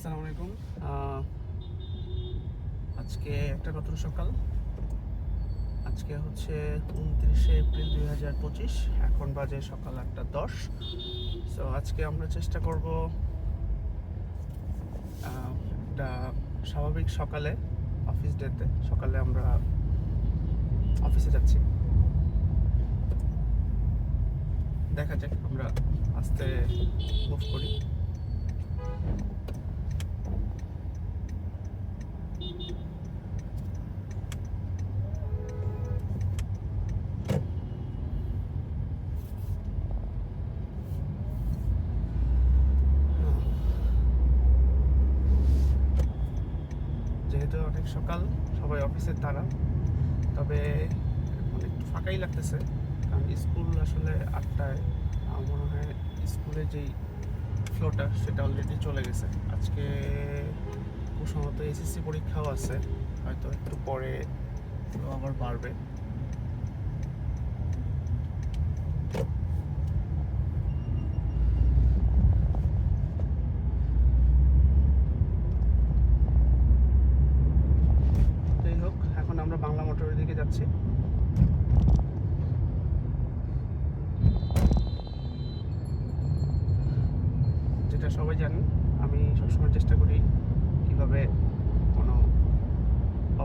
আসসালামু আলাইকুম। আজকে একটা নতুন সকাল। আজকে হচ্ছে উনত্রিশে এপ্রিল দুই হাজার পঁচিশ, এখন বাজে সকাল আটটা দশ। সো আজকে আমরা চেষ্টা করব একটা স্বাভাবিক সকালে অফিস ডেতে সকালে আমরা অফিসে যাচ্ছি। দেখা যাক, আমরা আস্তে মুভ করি। যেহেতু অনেক সকাল, সবাই অফিসের তারা তবে এখন একটু ফাঁকাই লাগতেছে, কারণ স্কুল আসলে আটটায়, আমার মনে হয় স্কুলে যেই ফ্লোটা সেটা অলরেডি চলে গেছে। আজকে সম্ভবত এসএসসি পরীক্ষাও আছে, হয়তো একটু পরে আবার বাড়বে যাই হোক এখন আমরা বাংলা মোটরের দিকে যাচ্ছি যেটা সবাই জানেন আমি সবসময় চেষ্টা করি কীভাবে কোনো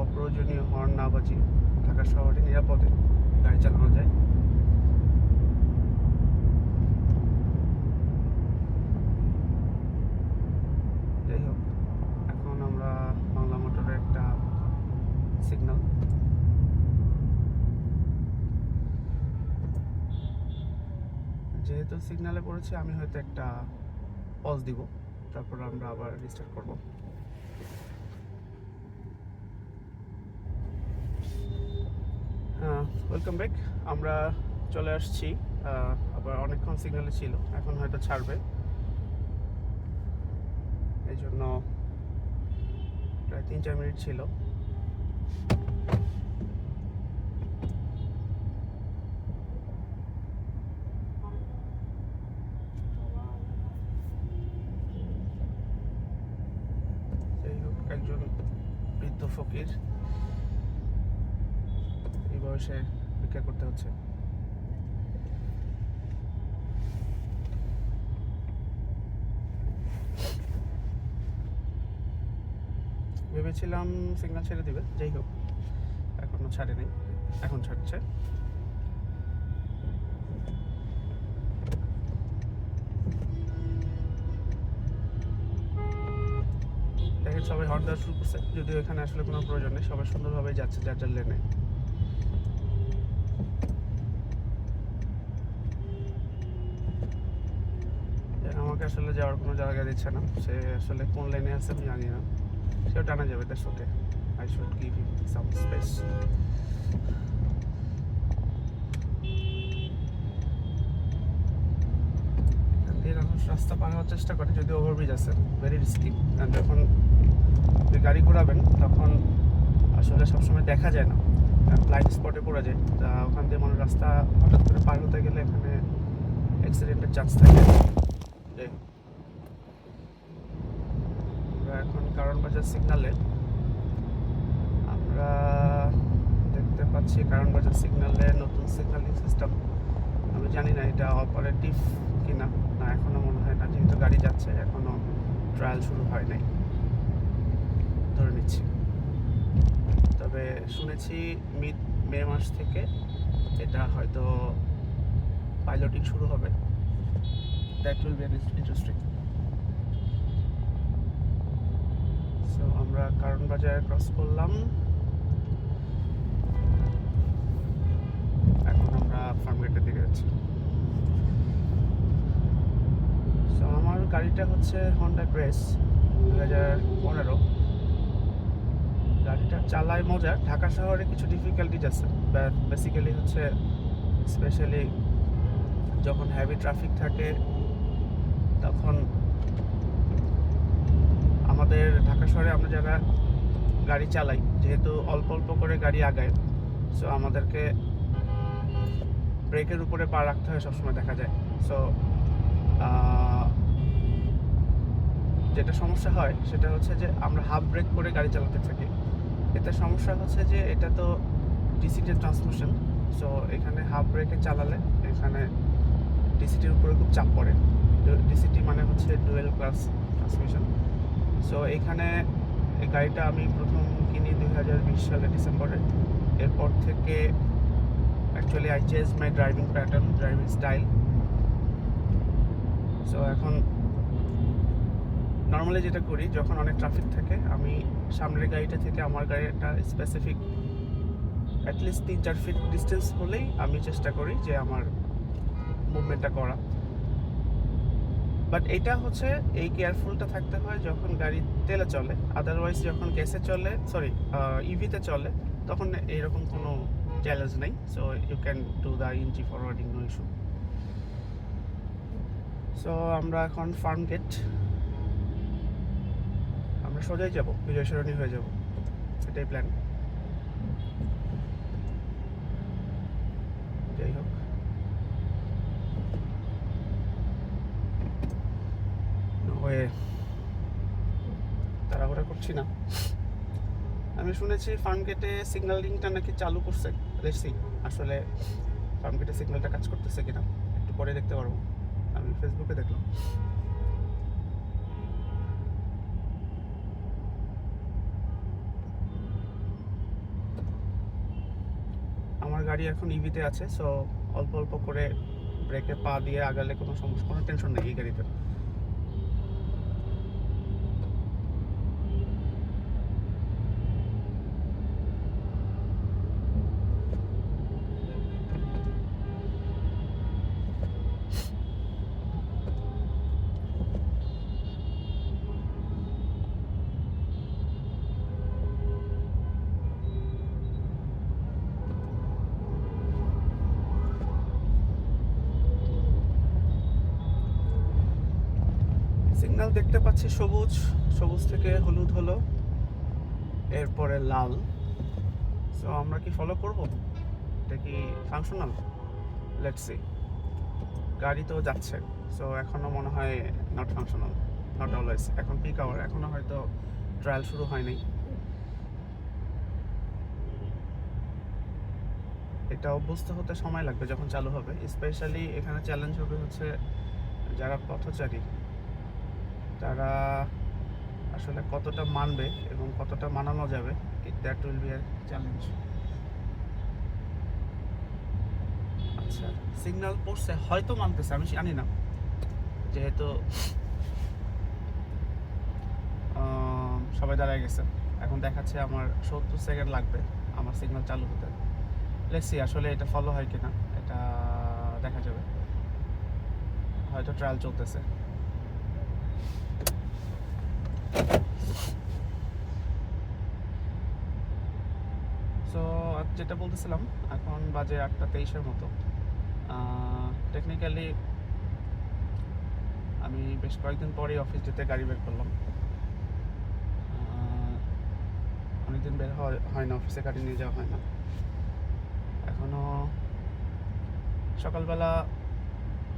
অপ্রয়োজনীয় হর্ন না বাজিয়ে ঢাকা শহরে নিরাপদে গাড়ি চালানো যায় যাই হোক এখন আমরা বাংলা মোটরের একটা সিগন্যাল যেহেতু সিগন্যালে পড়েছে, আমি হয়তো একটা পজ দিব, তারপর আমরা আবার রিস্টার্ট করব। ওয়েলকাম ব্যাক আমরা চলে আসছি আবার অনেকক্ষণ সিগনালে ছিল, এখন হয়তো ছাড়বে। এই জন্য প্রায় তিন চার মিনিট ছিল যাই হোক একজন বৃদ্ধ ফকির। এই বয়সে ভিক্ষা করতে হচ্ছে। ভেবেছিলাম সিগন্যাল ছেড়ে দিবে, যাই হোক, এখনও ছাড়েনি, এখন ছাড়ছে। দেওয়া শুরু যদিও এখানে আসলে কোনো প্রয়োজন নেই, সবাই সুন্দরভাবে যাচ্ছে যার যার লেনে। আমাকে আসলে যাওয়ার কোনো জায়গা দিচ্ছে না। সে আসলে কোন লাইনে আছে আমি জানি না। সেও টানা যাবে তার সাথে। I should give him some space রাস্তা পার হওয়ার চেষ্টা করে যদি ওভারব্রিজ আছে। ভেরি রিস্কি যখন আপনি গাড়ি ঘোরাবেন, তখন আসলে সবসময় দেখা যায় না। ব্লাইন্ড স্পটে পড়ে যায়। তা ওখান দিয়ে মানুষ রাস্তা হঠাৎ করে পার হতে গেলে এখানে অ্যাক্সিডেন্টের চান্স থাকে। আমরা এখন কারণ বাজার সিগনালে আমরা দেখতে পাচ্ছি কারণ বাজার সিগনালে নতুন সিগন্যালিং সিস্টেম আমি জানি না এটা অপারেটিভ কিনা। না, এখনও মনে হয় না। যেহেতু গাড়ি যাচ্ছে, এখনও ট্রায়াল শুরু হয় নাই। ধরে নিচ্ছি। তবে শুনেছি মিড মে মাস থেকে এটা হয়তো পাইলটিং শুরু হবে। That will be interesting so আমরা কারণ বাজার ক্রস করলাম। এখন আমরা ফার্মগেটের দিকে যাচ্ছি। সো আমার গাড়িটা হচ্ছে হন্ডা গ্রেস দু হাজার পনেরো। গাড়িটা চালায় মজা। ঢাকা শহরে কিছু ডিফিকাল্টিজ আছে। বেসিক্যালি হচ্ছে স্পেশালি যখন হেভি ট্রাফিক থাকে, তখন আমাদের ঢাকা শহরে আমরা যারা গাড়ি চালাই, যেহেতু অল্প অল্প করে গাড়ি আগায় সো আমাদেরকে ব্রেকের উপরে পা রাখতে হয় সবসময় দেখা যায়। সো যেটা সমস্যা হয়, সেটা হচ্ছে যে আমরা হাফ ব্রেক করে গাড়ি চালাতে থাকি। এতে সমস্যা হচ্ছে যে এটা তো D C T transmission so এখানে হাফ ব্রেকে চালালে এখানে ডিসিটির উপরে খুব চাপ পড়ে। ডিসিটি মানে হচ্ছে ডুয়েল ক্লাস ট্রান্সমিশন সো এখানে এই গাড়িটা আমি প্রথম কিনি দুই হাজার বিশ সালে ডিসেম্বরে। এরপর থেকে actually I change my driving pattern driving style so এখন নর্মালি যেটা করি, যখন অনেক ট্রাফিক থাকে, আমি সামনের গাড়িটা থেকে আমার গাড়িটা স্পেসিফিক অ্যাটলিস্ট তিন চার ফিট ডিস্টেন্স হলেই আমি চেষ্টা করি যে আমার মুভমেন্টটা করা। বাট এটা হচ্ছে এই কেয়ারফুলটা থাকতে হয় যখন গাড়ি তেলে চলে। আদারওয়াইজ যখন গ্যাসে চলে সরি ইভিতে চলে, তখন এইরকম কোনো চ্যালেঞ্জ নেই। So you can do the inch forwarding no issue so আমরা এখন ফার্ম গেট আমরা সোজাই যাব বিজয় সরণী হয়ে যাব। এটাই প্ল্যান যাই হোক। হয়ে তাড়াহুড়া করছি না। আমি শুনেছি ফার্ম গেটে সিগন্যালিংটা নাকি চালু করছে। দেখছি আসলে ফার্ম গেটে সিগন্যালটা কাজ করতেছে কিনা। একটু পরে দেখতে পারব। আমি ফেসবুকে দেখলাম আমার গাড়ি এখন ইভিতে আছে সো অল্প অল্প করে ব্রেকে পা দিয়ে আগালে কোনো সমস্যা, কোনো টেনশন নেই এই গাড়িতে। পাচ্ছি সবুজ সবুজ থেকে হলুদ হলো, এরপরে লাল। সো আমরা কি ফলো করব? এটা কি ফাংশনাল লেটস সি গাড়ি তো যাচ্ছে। সো এখনও মনে হয় নট ফাংশনাল নট অলওয়েজ এখন পিক আওয়ার এখনও হয়তো ট্রায়াল শুরু হয়নি। এটা অভ্যস্ত হতে সময় লাগবে যখন চালু হবে। স্পেশালি এখানে চ্যালেঞ্জ হবে হচ্ছে যারা পথচারী। তারা আসলে কতটা মানবে এবং কতটা মানানো যাবে that will be a challenge আচ্ছা সিগন্যাল পড়ছে হয়তো মানতেছে, আমি জানি না। যেহেতু সবাই দাঁড়ায় গেছে। এখন দেখাচ্ছে আমার সত্তর সেকেন্ড লাগবে, আমার সিগন্যাল চালু হতে। লেটসি আসলে এটা ফলো হয় কিনা, এটা দেখা যাবে। হয়তো ট্রায়াল চলতেছে। সো যেটা বলতেছিলাম, এখন বাজে আটটা তেইশের মতো। টেকনিক্যালি আমি বেশ কয়েকদিন পরেই অফিস যেতে গাড়ি বের করলাম। অনেকদিন বের হয় না অফিসে গাড়ি নিয়ে যাওয়া হয় না। এখনও সকালবেলা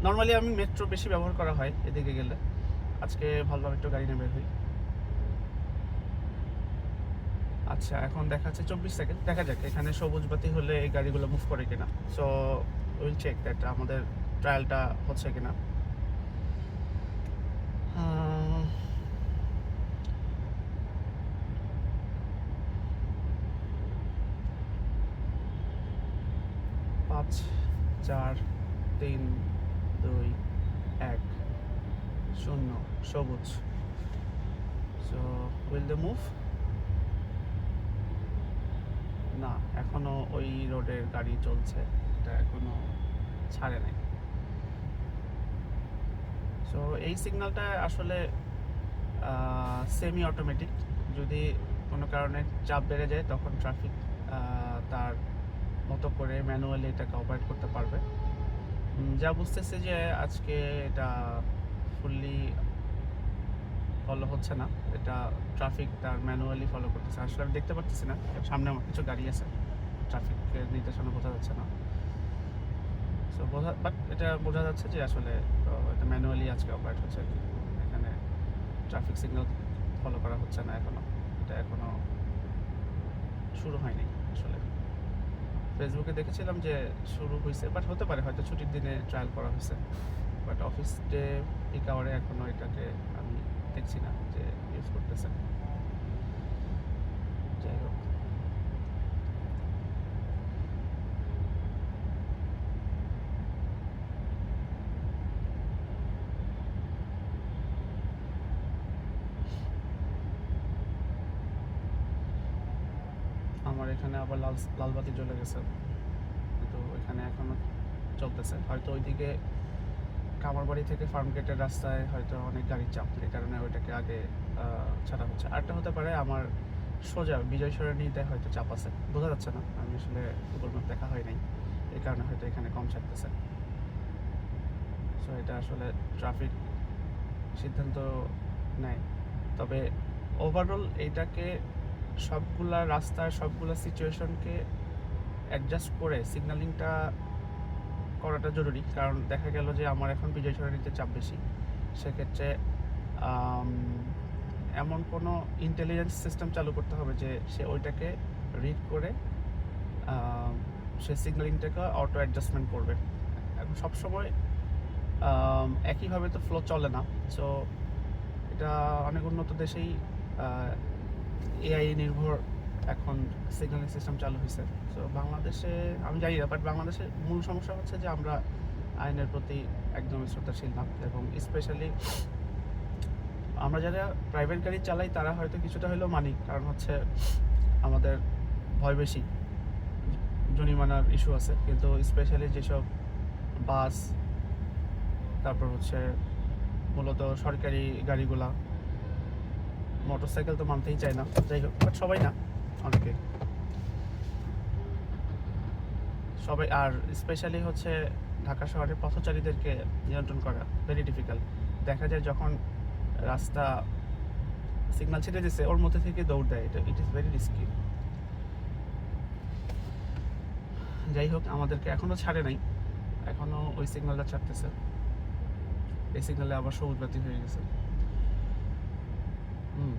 নর্মালি আমি মেট্রো বেশি ব্যবহার করা হয় এদিকে গেলে। আজকে ভালোভাবে একটু গাড়ি নিয়ে বের হই। আচ্ছা এখন দেখা যাচ্ছে চব্বিশ সেকেন্ড। দেখা যাক, এখানে সবুজ বাতি হলে এই গাড়িগুলো মুভ করে কিনা। সো উইল চেক দ্যাট আমাদের ট্রায়ালটা হচ্ছে কিনা। পাঁচ, চার, তিন, দুই, এক, শূন্য, সবুজ। সো উইল দ্য মুভ না, এখনও ওই রোডের গাড়ি চলছে, এটা এখনও ছাড়ে নাই। সো এই সিগন্যালটা আসলে সেমি অটোমেটিক যদি কোনো কারণে চাপ বেড়ে যায়, তখন ট্রাফিক তার মতো করে ম্যানুয়ালি এটাকে অপারেট করতে পারবে। যা বুঝতেছে যে আজকে এটা ফুললি ফলো হচ্ছে না। এটা ট্রাফিক তার ম্যানুয়ালি ফলো করতেছে। আসলে আমি দেখতে পারতেছি না সামনে আমার কিছু গাড়ি আছে। ট্রাফিকের নির্দেশনা বোঝা যাচ্ছে না। সো বোঝা বাট এটা বোঝা যাচ্ছে যে আসলে এটা ম্যানুয়ালি আজকে অপারেট হচ্ছে আর কি। এখানে ট্রাফিক সিগন্যাল ফলো করা হচ্ছে না এখনও এটা এখনও শুরু হয়নি আসলে। ফেসবুকে দেখেছিলাম যে শুরু হয়েছে বাট হতে পারে, হয়তো ছুটির দিনে ট্রায়াল করা হয়েছে বাট অফিস ডে পিক আওয়ারে এখনও এটাকে দেখছি না যে ইউজ করতেছে। যাই হোক। আমার এখানে আবার লাল লালবাতি জ্বলে গেছে। তো এখানে এখনও চলতেছে। হয়তো ওইদিকে কামারবাড়ি থেকে ফার্ম গেটের রাস্তায় হয়তো অনেক গাড়ির চাপ এই কারণে ওইটাকে আগে ছাড়া হচ্ছে। আরেকটা হতে পারে আমার সোজা বিজয় সরণিতে হয়তো চাপ আছে। বোঝা যাচ্ছে না, আমি আসলে গুগল ম্যাপ দেখা হয় নাই, এই কারণে হয়তো এখানে কম ছাড়তেছে। সো এটা আসলে ট্রাফিক সিদ্ধান্ত নেয়। তবে ওভারঅল এইটাকে সবগুলা রাস্তার সবগুলা সিচুয়েশনকে অ্যাডজাস্ট করে সিগন্যালিংটা করাটা জরুরি। কারণ দেখা গেল যে আমার এখন বিজয় সরণিতে চাপ বেশি। সেক্ষেত্রে এমন কোনো ইন্টেলিজেন্স সিস্টেম চালু করতে হবে যে সে ওইটাকে রিড করে সে সিগন্যালিংটাকে অটো অ্যাডজাস্টমেন্ট করবে। এখন সবসময় একইভাবে তো ফ্লো চলে না। সো এটা অনেক উন্নত দেশেই এআই নির্ভর এখন সিগন্যালিং সিস্টেম চালু হয়েছে তো বাংলাদেশে, আমি জানি না বাট বাংলাদেশের মূল সমস্যা হচ্ছে যে আমরা আইনের প্রতি একদম শ্রদ্ধাশীল না। এবং স্পেশালি আমরা যারা প্রাইভেট গাড়ি চালাই, তারা হয়তো কিছুটা হলেও মানি। কারণ হচ্ছে আমাদের ভয় বেশি, জরিমানার ইস্যু আছে। কিন্তু স্পেশালি যেসব বাস, তারপর হচ্ছে মূলত সরকারি গাড়িগুলা মোটরসাইকেল তো মানতেই চায় না। যাই হোক বাট সবাই না। অনেকে। সবাই আর স্পেশালি হচ্ছে ঢাকা শহরের পথচারীদেরকে নিয়ন্ত্রণ করা ভেরি ডিফিকাল্ট দেখা যায় যখন রাস্তা সিগন্যাল ছেড়ে দিছে, ওর মধ্যে থেকে দৌড় দেয়। এটা ইট ইজ ভেরি রিস্কি যাই হোক, আমাদেরকে এখনও ছাড়ে নাই। এখনও ওই সিগন্যালটা ছাড়তেছে। এই সিগন্যালে আবার সবুজ বাতি হয়ে গেছে। হুম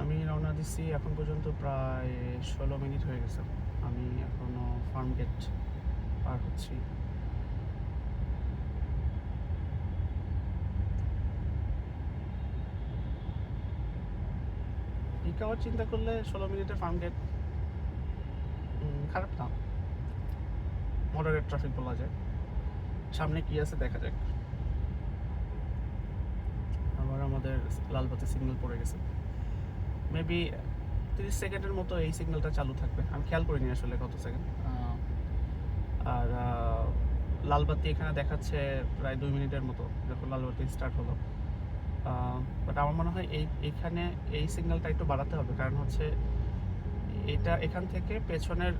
আমি রওনা দিচ্ছি এখন পর্যন্ত প্রায় ষোলো মিনিট হয়ে গেছে। আমি এখনও ফার্ম গেট পার হচ্ছি। পিক আওয়ার চিন্তা করলে ষোলো মিনিটে ফার্ম গেট খারাপ না। মডারেট ট্রাফিক বলা যায়। সামনে কি আছে দেখা যাক। আবার আমাদের লালবাতি সিগন্যাল পড়ে গেছে। মেবি তিরিশ সেকেন্ডের মতো এই সিগন্যালটা চালু থাকবে। আমি খেয়াল করিনি আসলে কত সেকেন্ড আর লালবাতি এখানে দেখাচ্ছে প্রায় দুই মিনিটের মতো, যখন লালবাতি স্টার্ট হলো। বাট আমার মনে হয় এই, এখানে এই সিগন্যালটা একটু বাড়াতে হবে। কারণ হচ্ছে এটা এখান থেকে পেছনের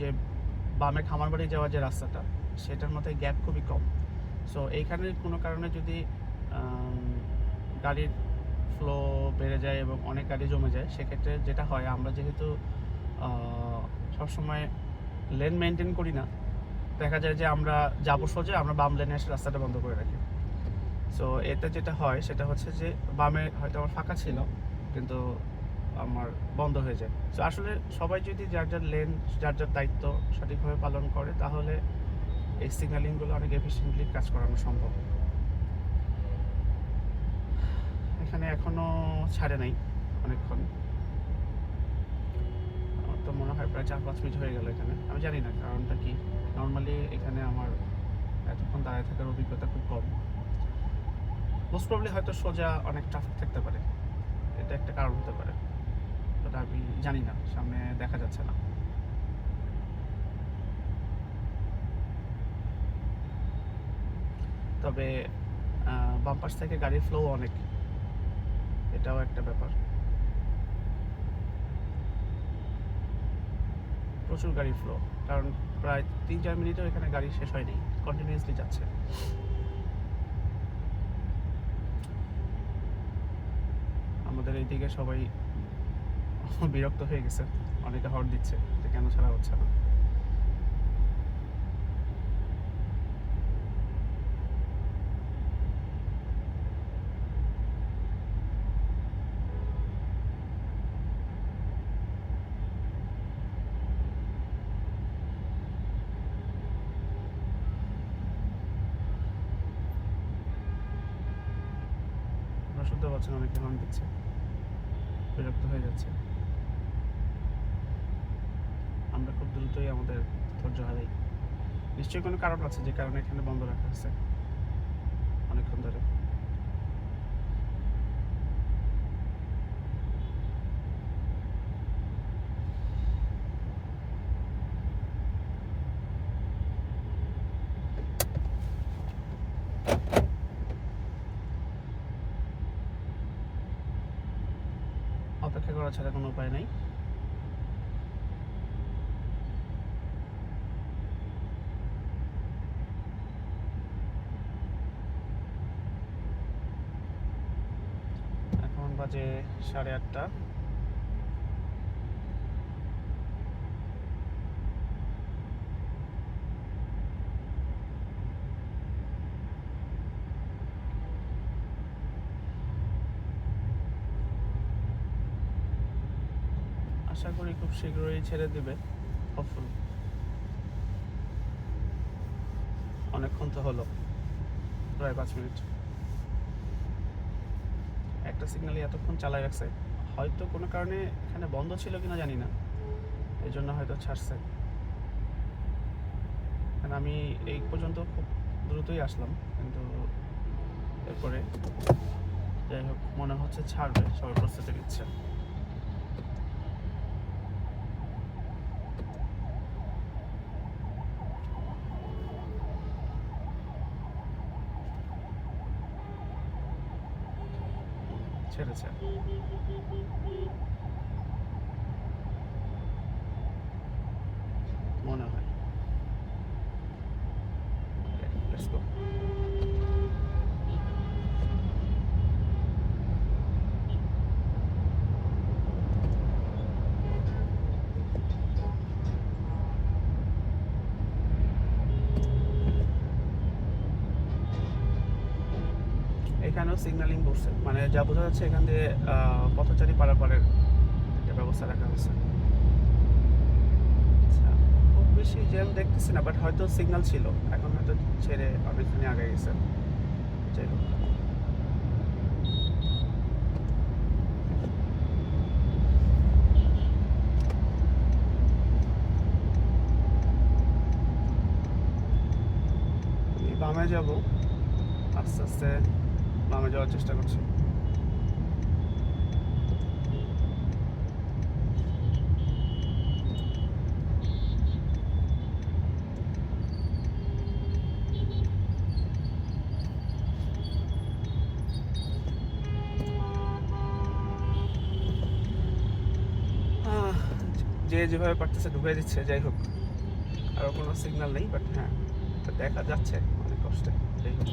যে বামে খামারবাড়ি যাওয়ার যে রাস্তাটা, সেটার মধ্যে গ্যাপ খুবই কম। সো এইখানে কোনো কারণে যদি গাড়ির ফ্লো বেড়ে যায় এবং অনেক গাড়ি জমে যায়, সেক্ষেত্রে যেটা হয়, আমরা যেহেতু সবসময় লেন মেনটেন করি না, দেখা যায় যে আমরা যাব সোজা, আমরা বাম লেনে এসে রাস্তাটা বন্ধ করে রাখি। সো এতে যেটা হয়, সেটা হচ্ছে যে বামে হয়তো আমার ফাঁকা ছিল, কিন্তু আমার বন্ধ হয়ে যায়। তো আসলে সবাই যদি যার যার লেন যার যার দায়িত্ব সঠিকভাবে পালন করে, তাহলে এই সিগন্যালিংগুলো অনেক এফিসিয়েন্টলি কাজ করানো সম্ভব। এখানে এখনও ছাড়ে নাই অনেকক্ষণ। আমার তো মনে হয় প্রায় চার পাঁচ মিনিট হয়ে গেল এখানে। আমি জানি না কারণটা কি। নর্মালি এখানে আমার এতক্ষণ দাঁড়িয়ে থাকার অভিজ্ঞতা খুব কম। মোস্ট প্রবলি হয়তো সোজা অনেক ট্রাফিক থাকতে পারে। এটা একটা কারণ হতে পারে। বাট আমি জানি না সামনে দেখা যাচ্ছে না। তবে আহ, বাম পাশ থেকে গাড়ির ফ্লো অনেক। এটাও একটা ব্যাপার। প্রচুর গাড়ি ফ্লো কারণ প্রায় তিন চার মিনিটেও এখানে গাড়ি শেষ হয়নি কন্টিনিউয়াসলি যাচ্ছে। আমাদের এইদিকে সবাই বিরক্ত হয়ে গেছে, অনেকে হট দিচ্ছে কেন ছাড়া হচ্ছে না আপনারা শুনতে পাচ্ছেন অনেকে হর্ন দিচ্ছে বিরক্ত হয়ে যাচ্ছে আমরা খুব দ্রুতই আমাদের ধৈর্য হারাই নিশ্চয়ই কোনো কারণ আছে যে কারণে এখানে বন্ধ রাখা হয়েছে? অনেকক্ষণ ধরে অপেক্ষা করা ছাড়া কোনো উপায় নেই এখন বাজে সাড়ে আটটা। আশা করি খুব শীঘ্রই ছেড়ে দেবে হোপফুল অনেকক্ষণ তো হলো, প্রায় পাঁচ মিনিট। একটা সিগনালে এতক্ষণ চালায় রাখছে। হয়তো কোনো কারণে এখানে বন্ধ ছিল কিনা জানি না। এই জন্য হয়তো ছাড়ছে। কারণ আমি এই পর্যন্ত খুব দ্রুতই আসলাম, কিন্তু এরপরে যাই হোক, মনে হচ্ছে ছাড়বে সবাই প্রস্তুতি নিচ্ছে ছেড়েছে মনে হয় Okay, let's go. এখানেও সিগন্যালিং করছে। মানে যা বোঝা যাচ্ছে এখান দিয়ে পথচারী পারাপারের একটা ব্যবস্থা রাখা হয়েছে। আচ্ছা, খুব বেশি জ্যাম দেখতেছি না বাট হয়তো সিগন্যাল ছিল। এখন হয়তো ছেড়ে অনেকখানি আগে গেছে। যাই হোক। বামে যাব। আস্তে আস্তে বামে যাওয়ার চেষ্টা করছি। যে যেভাবে পারতেছে ঢুকে দিচ্ছে, যাই হোক। আরও কোনো সিগন্যাল নেই বাট হ্যাঁ দেখা যাচ্ছে অনেক কষ্টে, যাই হোক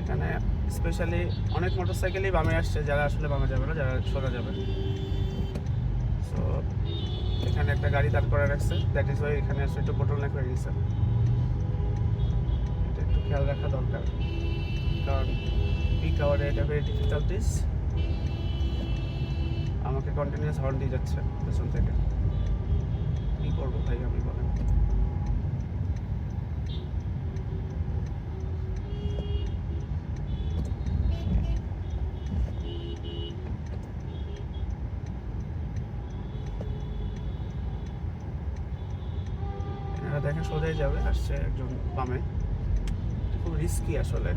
এখানে স্পেশালি অনেক মোটরসাইকেলই বামে আসছে, যারা আসলে বামে যাবে না, যারা সোজা যাবে। সো এখানে একটা গাড়ি দাঁড় করে রাখছে। দ্যাট ইজ ওয়াই এখানে আসলে একটু বোটল নেক হয়ে গেছে। এটা একটু খেয়াল রাখা দরকার। কারণ পিক আওয়ারে এটা ভেরি ডিফিকাল্টিস আমাকে কন্টিনিউয়াস হর্ন দিয়ে যাচ্ছে পেছন থেকে। কী করব ভাই আমি বলেন? সোজাই যাবে। আসছে একজন বামে। খুব রিস্কি আসলে।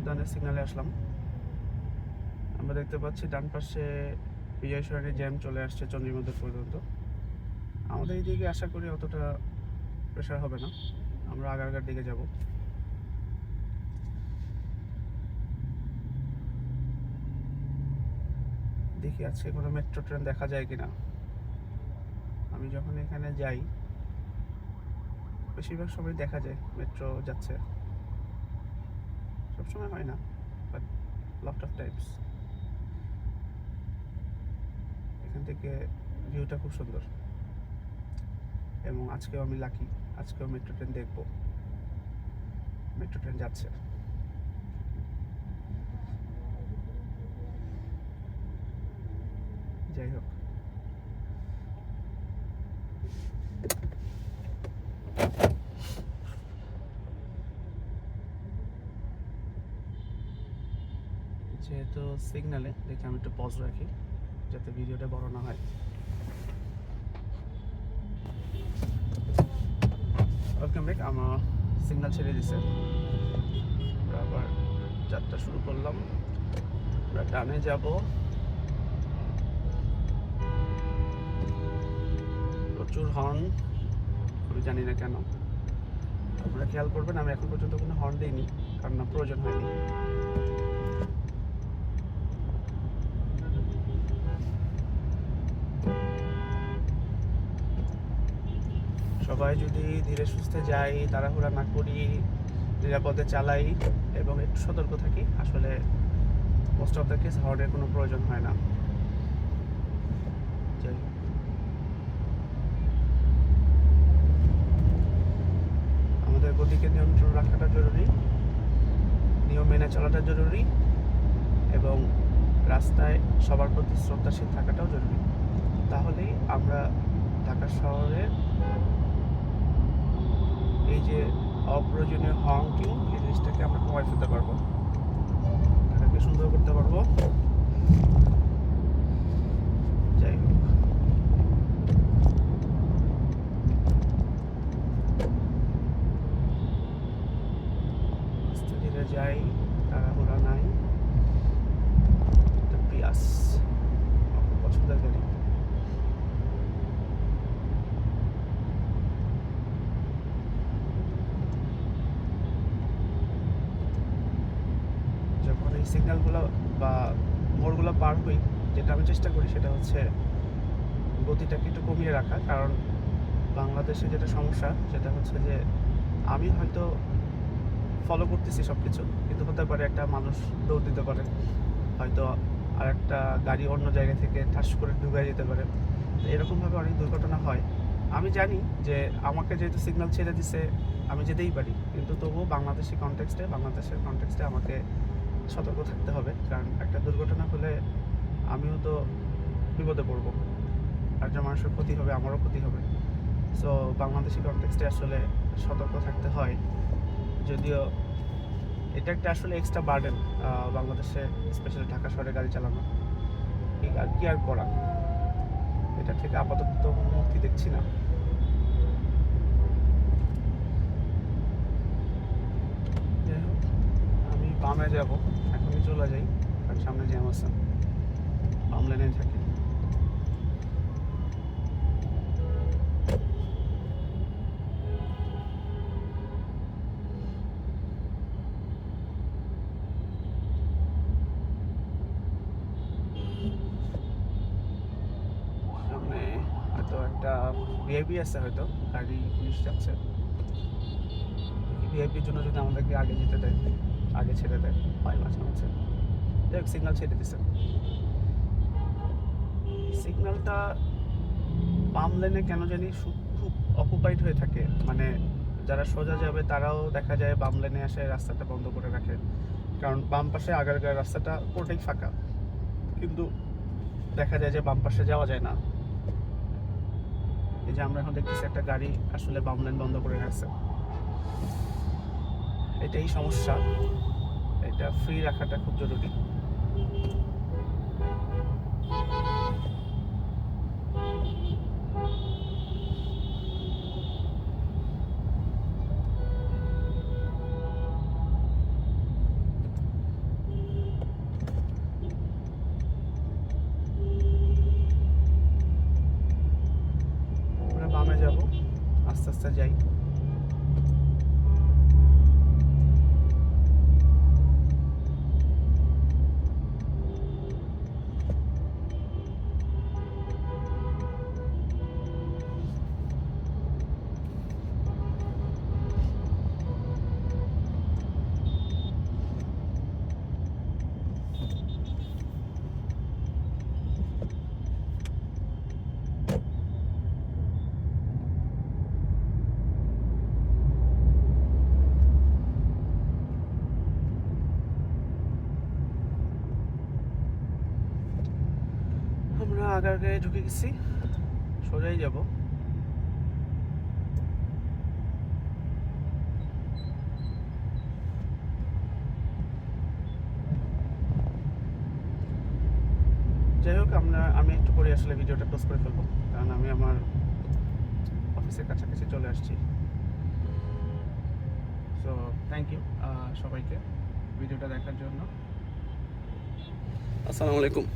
উদ্যানের সিগনালে আসলাম। আমরা দেখতে পাচ্ছি ডান পাশে বিজয় সরণি জ্যাম চলে আসছে চন্দ্রীমন্দির পর্যন্ত। আমাদের এই দিকে আশা করি অতটা প্রেশার হবে না। আমরা আগারগার দিকে যাব। দেখি আজকে কোনো মেট্রো ট্রেন দেখা যায় কিনা। আমি যখন এখানে যাই, বেশিরভাগ সময় দেখা যায় মেট্রো যাচ্ছে। সবসময় হয় না বাট লট অফ টাইমস এখান থেকে ভিউটা খুব সুন্দর। এবং আজকেও আমি লাকি আজকেও মেট্রো ট্রেন দেখব। মেট্রো ট্রেন যাচ্ছে। যাই হোক যেহেতু সিগনালে দেখি আমি একটু পজ রাখি, যাতে ভিডিওটা বড় না হয়। ওয়েলকাম ব্যাক আমার সিগন্যাল ছেড়ে দিছে। আবার যাত্রা শুরু করলাম। আমরা ডানে যাব। প্রচুর হর্ন আমি জানি না কেন। আপনারা খেয়াল করবেন, আমি এখন পর্যন্ত কোনো হর্ন দিইনি, কারণ না প্রয়োজন হয়নি। সবাই যদি ধীরে সুস্থে যাই, তাড়াহুড়া না করি, নিরাপদে চালাই এবং একটু সতর্ক থাকি, আসলে মোস্ট অফ দ্য কেস হর্নের কোনো প্রয়োজন হয় না। আমাদের গতিকে নিয়ন্ত্রণ রাখাটা জরুরি, নিয়ম মেনে চলাটা জরুরি এবং রাস্তায় সবার প্রতি শ্রদ্ধাশীল থাকাটাও জরুরি। তাহলেই আমরা ঢাকা শহরের যে অপ্রয়োজনীয় হংকিং এই জিনিসটাকে আমরা কমাই ফেলতে পারব এটাকে সুন্দর করতে পারব যাই হোক আস্তে ধীরে যাই তাড়াহুড়া নাই এটা পিয়াস আমার খুব পছন্দের গাড়ি যখন এই সিগন্যালগুলো বা মোড়গুলো পার হই যেটা আমি চেষ্টা করি সেটা হচ্ছে গতিটাকে একটু কমিয়ে রাখা। কারণ বাংলাদেশে যেটা সমস্যা, সেটা হচ্ছে যে আমি হয়তো ফলো করতেছি সব কিছু কিন্তু হতে পারে একটা মানুষ দৌড় দিতে পারে, হয়তো আর একটা গাড়ি অন্য জায়গা থেকে ঠাস করে ঢুকে যেতে পারে। তো এরকমভাবে অনেক দুর্ঘটনা হয়। আমি জানি যে আমাকে যেহেতু সিগন্যাল ছেড়ে দিছে, আমি যেতেই পারি, কিন্তু তবুও বাংলাদেশি কনটেক্সটে বাংলাদেশের কনটেক্সটে আমাকে সতর্ক থাকতে হবে। কারণ একটা দুর্ঘটনা হলে আমিও তো বিপদে পড়ব। একজন মানুষের ক্ষতি হবে, আমারও ক্ষতি হবে। সো বাংলাদেশি কনটেক্সটে আসলে সতর্ক থাকতে হয়। যদিও এটা একটা আসলে এক্সট্রা বার্ডেন বাংলাদেশে স্পেশালি ঢাকা শহরে গাড়ি চালানো। আর, কি আর করা? এটা থেকে আপাতত মুক্তি দেখছি না। আমি বামে যাব। এখনই চলে যাই, কারণ সামনে জ্যাম আছে বাম লেনে থাকি। ভিআইপি আছে হয়তো, গাড়ি পুলিশ যাচ্ছে ভিআইপির জন্য যদি আমাদেরকে আগে যেতে দেয়, আগে ছেড়ে দেয়, হয় মাঝে মাঝে। দেখ সিগনাল ছেড়ে দিছে। সিগন্যালটা বাম লেনে কেন জানি খুব অকুপাইড হয়ে থাকে। মানে যারা সোজা যাবে, তারাও দেখা যায় বাম লেনে আসে রাস্তাটা বন্ধ করে রাখে। কারণ বাম পাশে আগারগার রাস্তাটা পুরোটাই ফাঁকা। কিন্তু দেখা যায় যে বাম পাশে যাওয়া যায় না। এই যে আমরা এখন দেখতেছি একটা গাড়ি আসলে বাম লেন বন্ধ করে রাখছে। এটাই সমস্যা। এটা ফ্রি রাখাটা খুব জরুরি। আগারগাঁয়ে ঢুকে গেছি। সোজাই যাব। যাই হোক, আমরা, আমি একটু পরে আসলে ভিডিওটা ক্লোজ করে ফেলব, কারণ আমি আমার অফিসের কাছাকাছি চলে আসছি। সো থ্যাংক ইউ সবাইকে ভিডিওটা দেখার জন্য। আসসালামু আলাইকুম।